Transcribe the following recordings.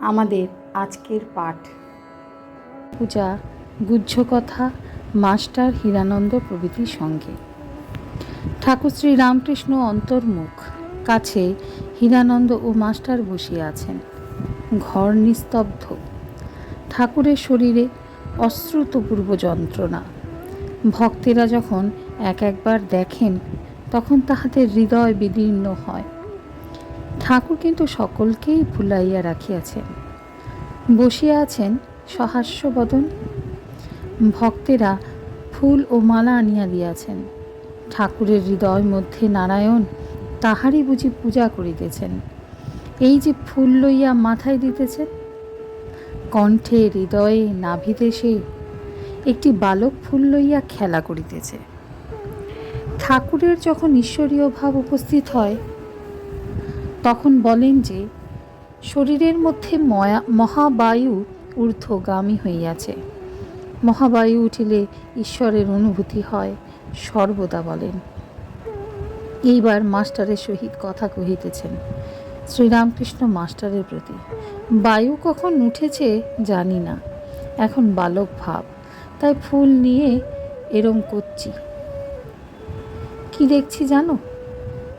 আমাদের আজকের পাঠ। পূজা গুহ্য কথা মাস্টার হীরানন্দ প্রভৃতির সঙ্গে। ঠাকুর শ্রী রামকৃষ্ণ অন্তর্মুখ, কাছে হীরানন্দ ও মাস্টার বসিয়া আছেন। ঘর নিস্তব্ধ। ঠাকুরের শরীরে অশ্রুতপূর্ব যন্ত্রণা। ভক্তেরা যখন এক একবার দেখেন, তখন তাহাদের হৃদয় বিদীর্ণ হয়। ঠাকুর কিন্তু সকলকেই ভুলাইয়া রাখিয়াছেন। বসিয়া আছেন সহাস্য বদন ভক্তেরা ফুল ও মালা আনিয়া দিয়াছেন। ঠাকুরের হৃদয় মধ্যে নারায়ণ তাহারই বুঝি পূজা করিতেছেন। এই যে ফুল লইয়া মাথায় দিতেছেন, কণ্ঠে হৃদয়ে নাভিতে সে একটি বালক ফুল লইয়া খেলা করিতেছে। ঠাকুরের যখন ঈশ্বরীয় ভাব উপস্থিত হয় তখন বলেন যে, শরীরের মধ্যে ময়া, মহাবায়ু ঊর্ধ্বগামী হইয়াছে। মহাবায়ু উঠিলে ঈশ্বরের অনুভূতি হয়, সর্বদা বলেন। এইবার মাস্টারের সহিত কথা কহিতেছেন। শ্রীরামকৃষ্ণ মাস্টারের প্রতি, বায়ু কখন উঠেছে জানি না। এখন বালক ভাব, তাই ফুল নিয়ে এরম করছি। কি দেখছি জানো?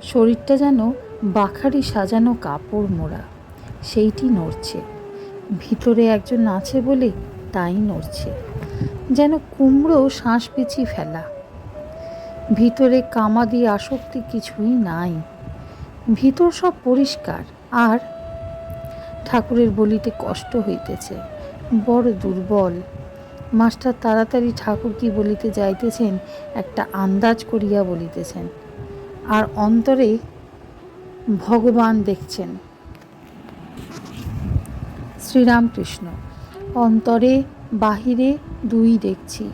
শরীরটা যেন বাখারি সাজানো কাপড় মোড়া, সেইটি নড়ছে। ভিতরে একজন আছে বলে তাই নড়ছে। যেন কুমড়ো শ্বাস পিছি ফেলা। ভিতরে কামাদি আসক্তি কিছুই নাই। ভিতর সব পরিষ্কার, আর ঠাকুরের বলিতে কষ্ট হইতেছে। বড় দুর্বল। মাস্টার তাড়াতাড়ি ঠাকুর কি বলিতে যাইতেছেন, একটা আন্দাজ করিয়া বলিতেছেন। আর অন্তরে ভগবান দেখছেন। শ্রীরামকৃষ্ণ, অন্তরে, বাহিরে দুই দেখছি,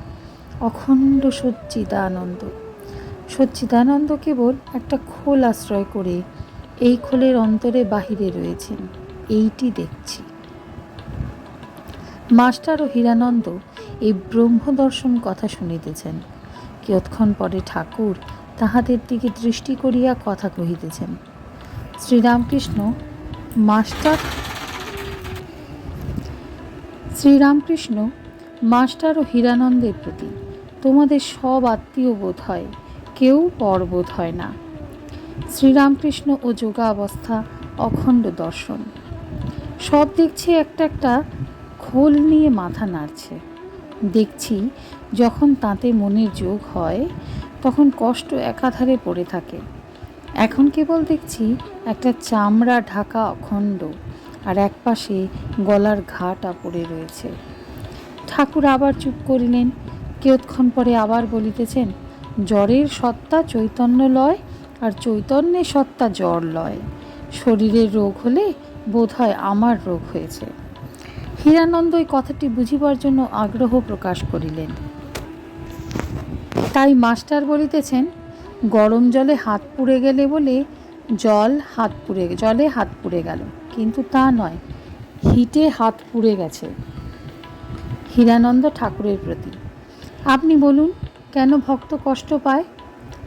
অখণ্ড সচ্চিদানন্দ। সচ্চিদানন্দ কেবল একটা খোল আশ্রয় করে এই খোলের অন্তরে বাহিরে রয়েছেন, এইটি দেখছি। মাস্টার ও হীরানন্দ এই ব্রহ্মদর্শন কথা শুনিতেছেন। কিয়ৎক্ষণ পরে ঠাকুর তাহাদের দিকে দৃষ্টি করিয়া কথা কহিতেছেন শ্রীরামকৃষ্ণ, মাস্টার শ্রীরামকৃষ্ণ, মাস্টার ও হীরানন্দের প্রতি। তোমাদের সব আত্মীয় বোধ হয়, কেউ পর বোধ হয় না। শ্রীরামকৃষ্ণ ও যোগাবস্থা, অখণ্ড দর্শন। সব দেখছি একটা একটা খোল নিয়ে মাথা নাড়ছে। দেখছি যখন তাতে মনের যোগ হয়, তখন কষ্ট একাধারে পড়ে থাকে। এখন কেবল দেখছি একটা চামড়া ঢাকা অখণ্ড আর এক পাশে গলার ঘাটা পড়ে রয়েছে। ঠাকুর আবার চুপ করিলেন। কেয়ৎক্ষণ পরে আবার বলিতেছেন, জ্বরের সত্তা চৈতন্য লয় আর চৈতন্যের সত্তা জ্বর লয়। শরীরের রোগ হলে বোধ হয় আমার রোগ হয়েছে। হীরানন্দ এই কথাটি বুঝিবার জন্য আগ্রহ প্রকাশ করিলেন। তাই মাস্টার বলিতেছেন গরম জলে হাত পুড়ে গেলে বলে জল হাত পুড়ে, জলে হাত পুড়ে গেল। কিন্তু তা নয়, হিটে হাত পুড়ে গেছে হীরানন্দ ঠাকুরের প্রতি। আপনি বলুন, কেন ভক্ত কষ্ট পায়?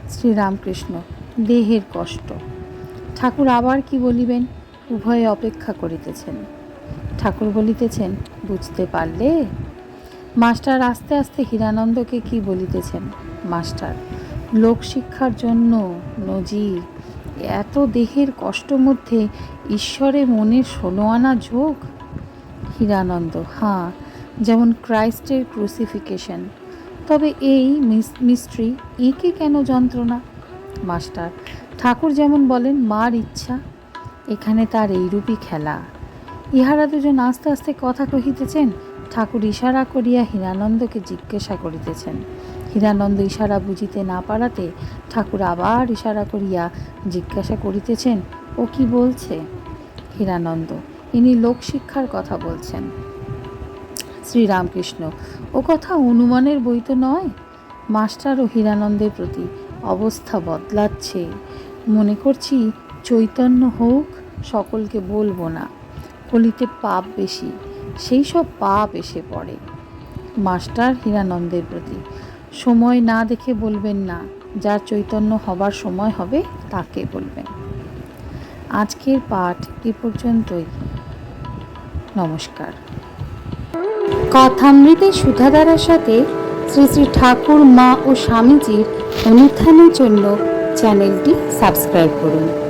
শ্রীরামকৃষ্ণ, দেহের কষ্ট। ঠাকুর আবার কি বলিবেন? উভয়ে অপেক্ষা করিতেছেন। ঠাকুর বলিতেছেন, বুঝতে পারলে? মাস্টার আস্তে আস্তে হীরানন্দকে কি বলিতেছেন? মাস্টার লোকশিক্ষার জন্য নজির। এত দেহের কষ্ট মধ্যে ঈশ্বরে মনের ষোলো আনা যোগ? হীরানন্দ হাঁ যেমন ক্রাইস্টের ক্রুসিফিকেশন। তবে এই মিস্ট্রি একে কেন যন্ত্রণা? মাস্টার, ঠাকুর যেমন বলেন, মার ইচ্ছা। এখানে তার এইরূপই খেলা। ইহারা দুজন আস্তে আস্তে কথা কহিতেছেন, ঠাকুর ইশারা করিয়া হীরানন্দকে জিজ্ঞাসা করিতেছেন। হীরানন্দ ইশারা বুঝিতে না পারাতে ঠাকুর আবার ইশারা করিয়া জিজ্ঞাসা করিতেছেন, ও কি বলছে? হীরানন্দ ইনি লোকশিক্ষার কথা বলছেন। শ্রীরামকৃষ্ণ, ও কথা অনুমানের বই তো নয়? মাস্টার ও হীরানন্দের প্রতি অবস্থা বদলাচ্ছে। মনে করছি চৈতন্য হোক, সকলকে বলব না। কলিতে পাপ বেশি, সেই সব পাপ এসে পড়ে। মাস্টার হীরানন্দের প্রতি সময় না দেখে বলবেন না, যার চৈতন্য হবার সময় হবে তাকে বলবেন। আজকের পাঠ এ পর্যন্তই। নমস্কার। কথামৃতে সুধাধারার সাথে শ্রী শ্রী ঠাকুর, মা ও স্বামীজির অনুত্থানের জন্য চ্যানেলটি সাবস্ক্রাইব করুন।